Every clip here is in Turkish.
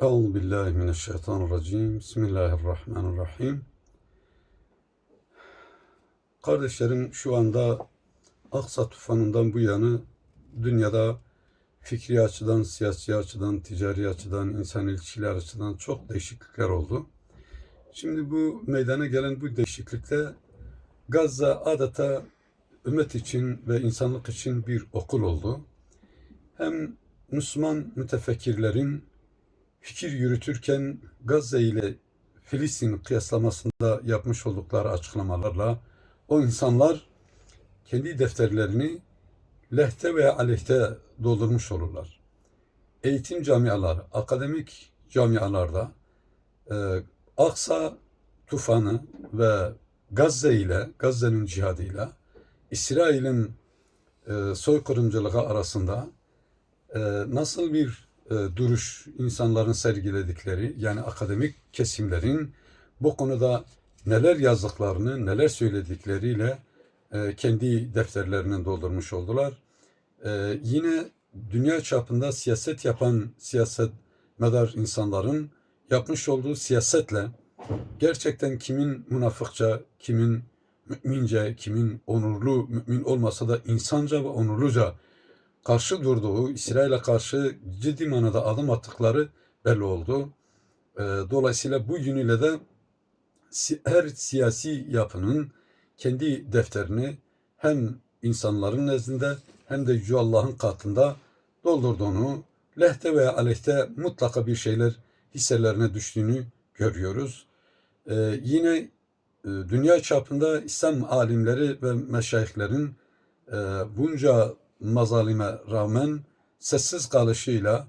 Euzu billahi mineşşeytanirracim. Bismillahirrahmanirrahim. Kardeşlerim şu anda Aksa tufanından bu yana dünyada fikri açıdan, siyasi açıdan, ticari açıdan, insan ilişkiler açıdan çok değişiklikler oldu. Şimdi bu meydana gelen bu değişiklikte Gazze adeta ümmet için ve insanlık için bir okul oldu. Hem Müslüman mütefekkirlerin fikir yürütürken Gazze ile Filistin kıyaslamasında yapmış oldukları açıklamalarla o insanlar kendi defterlerini lehte veya aleyhte doldurmuş olurlar. Eğitim camiaları, akademik camialarda e, Aksa tufanı ve Gazze ile, Gazze'nin cihadıyla İsrail'in e, soykırımcılığı arasında e, nasıl bir e, duruş insanların sergiledikleri yani akademik kesimlerin bu konuda neler yazdıklarını, neler söyledikleriyle e, kendi defterlerini doldurmuş oldular. E, yine dünya çapında siyaset yapan siyaset medar insanların yapmış olduğu siyasetle gerçekten kimin münafıkça, kimin mümince, kimin onurlu mümin olmasa da insanca ve onurluca karşı durduğu, İsrail'e karşı ciddi manada adım attıkları belli oldu. Ee, Dolayısıyla bu yönüyle de her siyasi yapının kendi defterini hem insanların nezdinde hem de Yüce Allah'ın katında doldurduğunu, lehte veya aleyhte mutlaka bir şeyler hisselerine düştüğünü görüyoruz. Ee, yine e, dünya çapında İslam alimleri ve meşayihlerin e, bunca mazalime rağmen sessiz kalışıyla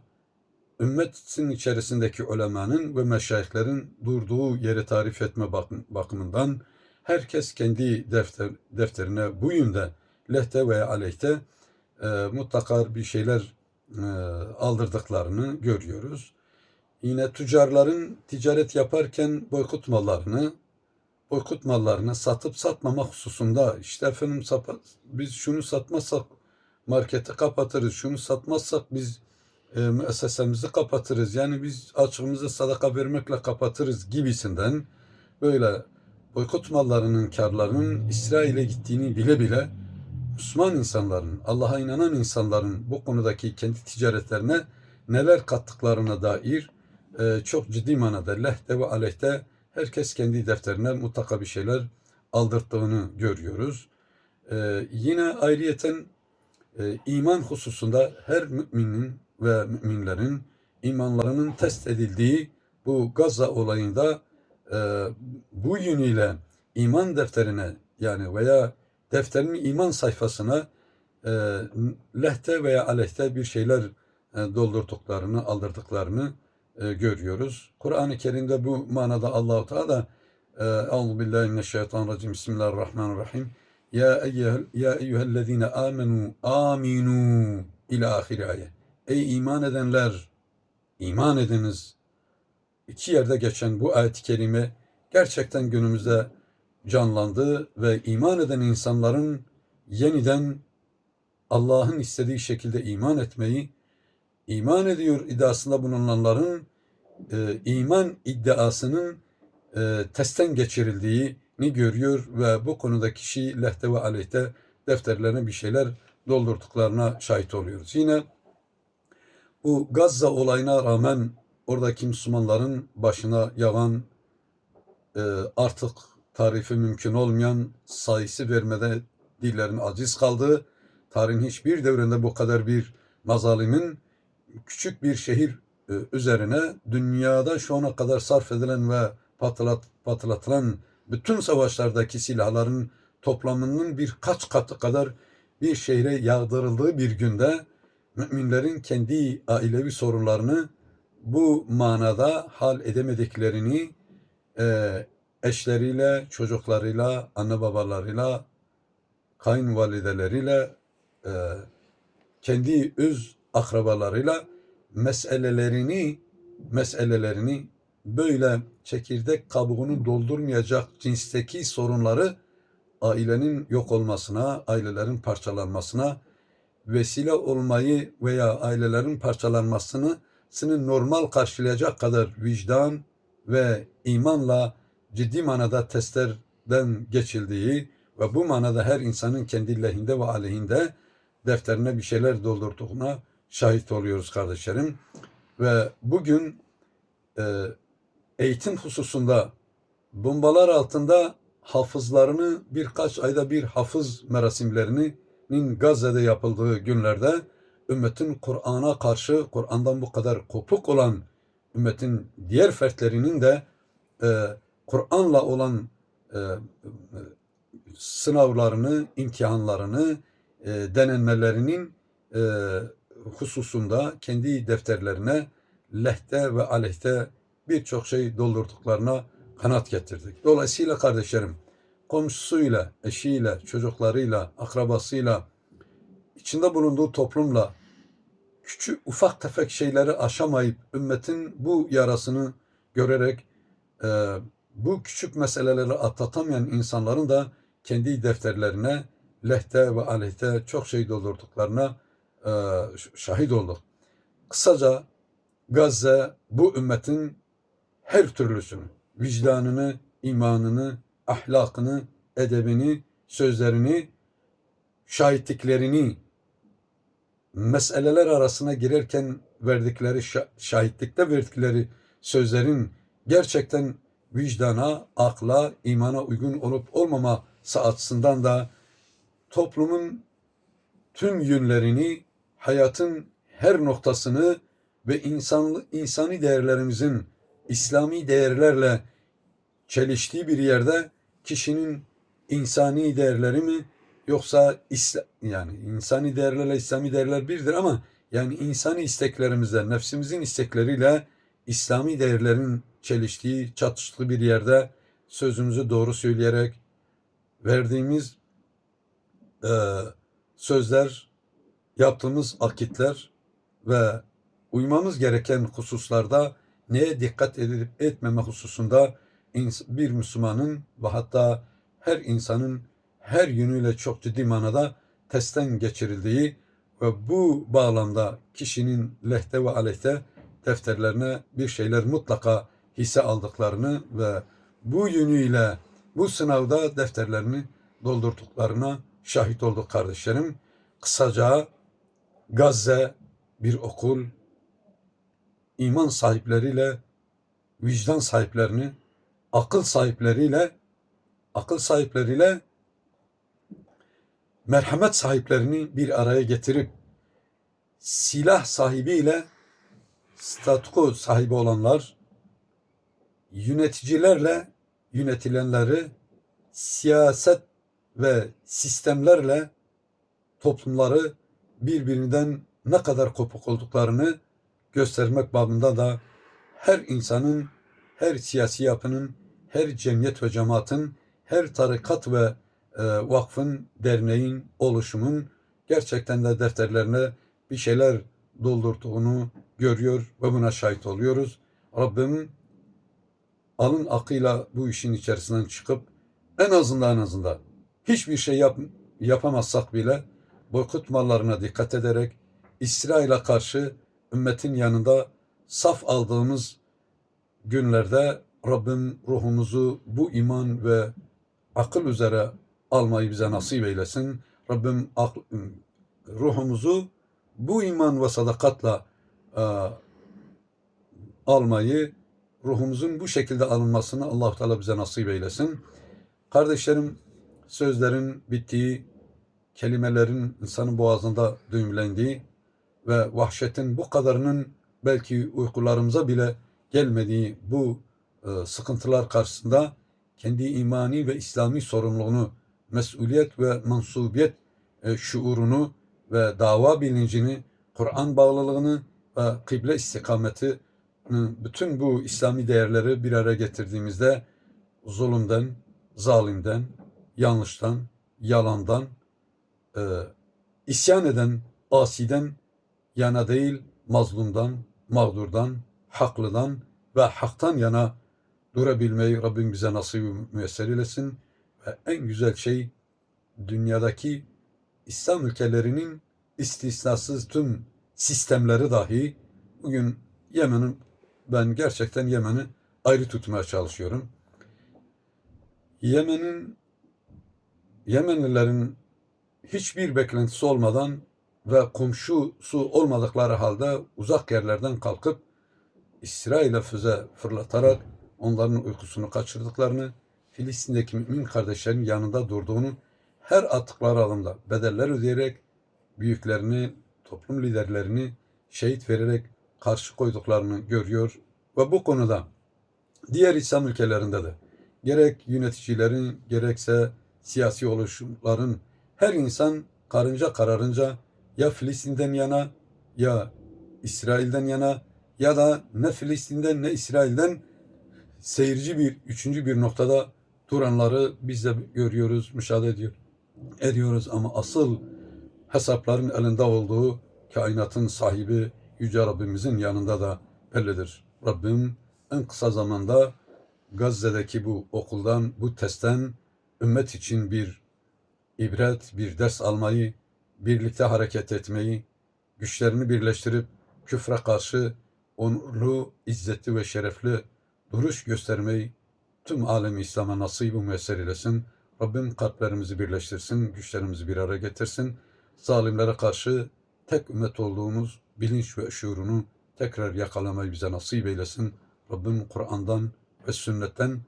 ümmetin içerisindeki ulemanın ve meşayihlerin durduğu yeri tarif etme bakım- bakımından herkes kendi defter, defterine bu yönde lehte veya aleyhte e, mutlaka bir şeyler e, aldırdıklarını görüyoruz. Yine tüccarların ticaret yaparken boykot mallarını, boykot mallarını satıp satmama hususunda işte efendim biz şunu satmazsak marketi kapatırız, şunu satmazsak biz e, müessesemizi kapatırız. Yani biz açığımızı sadaka vermekle kapatırız gibisinden böyle boykot mallarının karlarının İsrail'e gittiğini bile bile Müslüman insanların, Allah'a inanan insanların bu konudaki kendi ticaretlerine neler kattıklarına dair e, çok ciddi manada lehte ve aleyhte herkes kendi defterine mutlaka bir şeyler aldırttığını görüyoruz. E, yine ayrıyeten e, iman hususunda her müminin ve müminlerin imanlarının test edildiği bu Gazze olayında e, bu yönüyle iman defterine yani veya defterinin iman sayfasına e, lehte veya aleyhte bir şeyler e, doldurduklarını, aldırdıklarını e, görüyoruz. Kur'an-ı Kerim'de bu manada Allahu Teala e, Euzu billahi mineşşeytanirracim. Bismillahirrahmanirrahim. Ya eyyuhel ya eyyuhellezine amenu aminu ila ahir ayet. Ey iman edenler iman ediniz. İki yerde geçen bu ayet-i kerime gerçekten günümüzde canlandı ve iman eden insanların yeniden Allah'ın istediği şekilde iman etmeyi, iman ediyor iddiasında bulunanların e, iman iddiasının e, testten geçirildiğini görüyor ve bu konuda kişi lehte ve aleyhte defterlerine bir şeyler doldurduklarına şahit oluyoruz. Yine bu Gazze olayına rağmen oradaki Müslümanların başına yağan e, artık tarifi mümkün olmayan sayısı vermede dillerin aciz kaldığı, tarihin hiçbir devrinde bu kadar bir mazalimin küçük bir şehir e, üzerine dünyada şu ana kadar sarf edilen ve patlat, patlatılan bütün savaşlardaki silahların toplamının birkaç katı kadar bir şehre yağdırıldığı bir günde müminlerin kendi ailevi sorunlarını bu manada hal edemediklerini e, eşleriyle, çocuklarıyla, anne babalarıyla, kayınvalideleriyle, e, kendi öz akrabalarıyla meselelerini meselelerini böyle çekirdek kabuğunu doldurmayacak cinsteki sorunları ailenin yok olmasına, ailelerin parçalanmasına vesile olmayı veya ailelerin parçalanmasını hayatını normal karşılayacak kadar vicdan ve imanla ciddi manada testlerden geçildiği ve bu manada her insanın kendi lehinde ve aleyhinde defterine bir şeyler doldurduğuna şahit oluyoruz kardeşlerim. Ve bugün e, eğitim hususunda bombalar altında hafızlarını birkaç ayda bir hafız merasimlerinin Gazze'de yapıldığı günlerde ümmetin Kur'an'a karşı Kur'an'dan bu kadar kopuk olan ümmetin diğer fertlerinin de e, Kur'an'la olan e, e, sınavlarını, imtihanlarını, e, denenmelerinin e, hususunda kendi defterlerine lehte ve aleyhte birçok şey doldurduklarına kanat getirdik. Dolayısıyla kardeşlerim, komşusuyla, eşiyle, çocuklarıyla, akrabasıyla, içinde bulunduğu toplumla küçük ufak tefek şeyleri aşamayıp ümmetin bu yarasını görerek e, bu küçük meseleleri atlatamayan insanların da kendi defterlerine lehte ve aleyhte çok şey doldurduklarına e, şahit olduk. Kısaca Gazze bu ümmetin her türlüsünü, vicdanını, imanını, ahlakını, edebini, sözlerini, şahitliklerini, meseleler arasına girerken verdikleri şa- şahitlikte verdikleri sözlerin gerçekten vicdana, akla, imana uygun olup olmaması açısından da toplumun tüm yönlerini, hayatın her noktasını ve insanlı, insani değerlerimizin İslami değerlerle çeliştiği bir yerde kişinin insani değerleri mi? Yoksa İsla, yani insani değerlerle İslami değerler birdir ama yani insani isteklerimizle, nefsimizin istekleriyle İslami değerlerin çeliştiği, çatıştığı bir yerde sözümüzü doğru söyleyerek verdiğimiz e, sözler, yaptığımız akitler ve uymamız gereken hususlarda neye dikkat edip etmeme hususunda bir Müslümanın ve hatta her insanın her yönüyle çok ciddi manada testten geçirildiği ve bu bağlamda kişinin lehte ve aleyhte defterlerine bir şeyler mutlaka hisse aldıklarını ve bu yönüyle bu sınavda defterlerini doldurduklarına şahit olduk kardeşlerim. Kısaca Gazze bir okul, iman sahipleriyle vicdan sahiplerini, akıl sahipleriyle akıl sahipleriyle merhamet sahiplerini bir araya getirip silah sahibiyle statüko sahibi olanlar yöneticilerle yönetilenleri siyaset ve sistemlerle toplumları birbirinden ne kadar kopuk olduklarını göstermek babında da her insanın, her siyasi yapının, her cemiyet ve cemaatin, her tarikat ve e, vakfın, derneğin, oluşumun gerçekten de defterlerine bir şeyler doldurduğunu görüyor ve buna şahit oluyoruz. Rabbim alın akıyla bu işin içerisinden çıkıp en azından en azından hiçbir şey yap, yapamazsak bile boykot mallarına dikkat ederek İsrail'e karşı ümmetin yanında saf aldığımız günlerde Rabbim ruhumuzu bu iman ve akıl üzere almayı bize nasip eylesin. Rabbim akl, ruhumuzu bu iman ve sadakatla e, almayı, ruhumuzun bu şekilde alınmasını allah Teala bize nasip eylesin. Kardeşlerim, sözlerin bittiği, kelimelerin insanın boğazında düğümlendiği ve vahşetin bu kadarının belki uykularımıza bile gelmediği bu e, sıkıntılar karşısında kendi imani ve İslami sorumluluğunu, mesuliyet ve mansubiyet e, şuurunu ve dava bilincini, Kur'an bağlılığını ve kıble istikameti bütün bu İslami değerleri bir araya getirdiğimizde zulümden, zalimden, yanlıştan, yalandan, e, isyan eden, asiden yana değil, mazlumdan, mağdurdan, haklıdan ve haktan yana durabilmeyi Rabbim bize nasip müyesser eylesin. Ve en güzel şey dünyadaki İslam ülkelerinin istisnasız tüm sistemleri dahi bugün Yemen'in ben gerçekten Yemen'i ayrı tutmaya çalışıyorum. Yemen'in Yemenlilerin hiçbir beklentisi olmadan ve komşusu olmadıkları halde uzak yerlerden kalkıp İsrail'e füze fırlatarak onların uykusunu kaçırdıklarını, Filistin'deki mümin kardeşlerin yanında durduğunu, her attıkları alımda bedeller ödeyerek büyüklerini, toplum liderlerini şehit vererek karşı koyduklarını görüyor ve bu konuda diğer İslam ülkelerinde de gerek yöneticilerin gerekse siyasi oluşumların her insan karınca kararınca ya Filistin'den yana ya İsrail'den yana ya da ne Filistin'den ne İsrail'den seyirci bir üçüncü bir noktada duranları biz de görüyoruz, müşahede ediyor, ediyoruz ama asıl hesapların elinde olduğu kainatın sahibi Yüce Rabbimizin yanında da bellidir. Rabbim en kısa zamanda Gazze'deki bu okuldan, bu testten ümmet için bir ibret, bir ders almayı, birlikte hareket etmeyi, güçlerini birleştirip küfre karşı onurlu, izzetli ve şerefli duruş göstermeyi tüm alem İslam'a nasip ve müyesser eylesin. Rabbim kalplerimizi birleştirsin, güçlerimizi bir araya getirsin. Zalimlere karşı tek ümmet olduğumuz bilinç ve şuurunu tekrar yakalamayı bize nasip eylesin. Rabbim Kur'an'dan ve sünnetten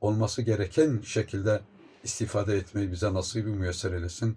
olması gereken şekilde istifade etmeyi bize nasip ve müyesser eylesin.